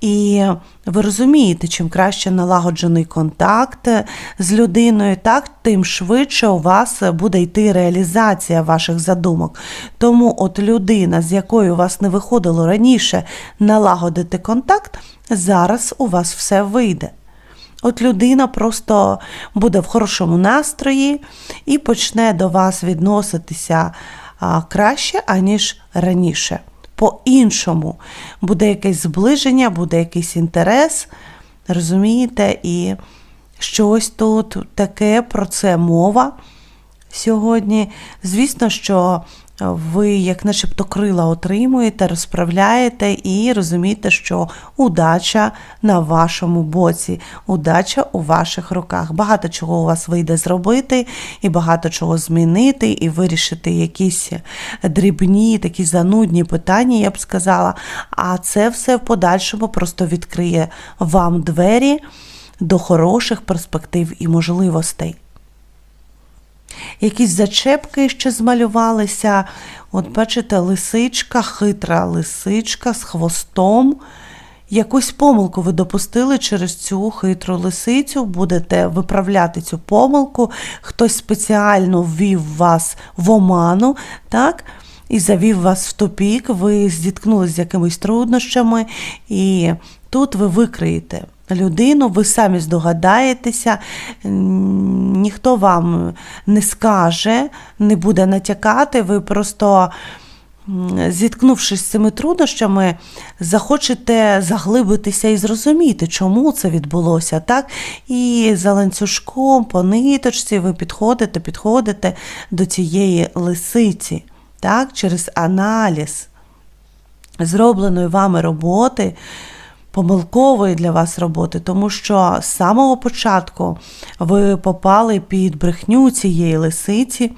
І ви розумієте, чим краще налагоджений контакт з людиною, так тим швидше у вас буде йти реалізація ваших задумок. Тому от людина, з якою у вас не виходило раніше налагодити контакт, зараз у вас все вийде. От людина просто буде в хорошому настрої і почне до вас відноситися краще, аніж раніше. По-іншому буде якесь зближення, буде якийсь інтерес, розумієте? І щось тут таке про це мова сьогодні. Звісно, що ви, як начебто, крила отримуєте, розправляєте і розумієте, що удача на вашому боці, удача у ваших руках. Багато чого у вас вийде зробити, і багато чого змінити, і вирішити якісь дрібні, такі занудні питання, я б сказала. А це все в подальшому просто відкриє вам двері до хороших перспектив і можливостей. Якісь зачепки ще змалювалися. От бачите, лисичка, хитра лисичка з хвостом. Якусь помилку ви допустили через цю хитру лисицю, будете виправляти цю помилку, хтось спеціально ввів вас в оману, так? І завів вас в тупік, ви зіткнулися з якимись труднощами, і тут ви викриєте людину, ви самі здогадаєтеся, ніхто вам не скаже, не буде натякати, ви просто. Зіткнувшись з цими труднощами, захочете заглибитися і зрозуміти, чому це відбулося, так? І за ланцюжком, по ниточці ви підходите, підходите до цієї лисиці, так? через аналіз зробленої вами роботи, помилкової для вас роботи, тому що з самого початку ви попали під брехню цієї лисиці.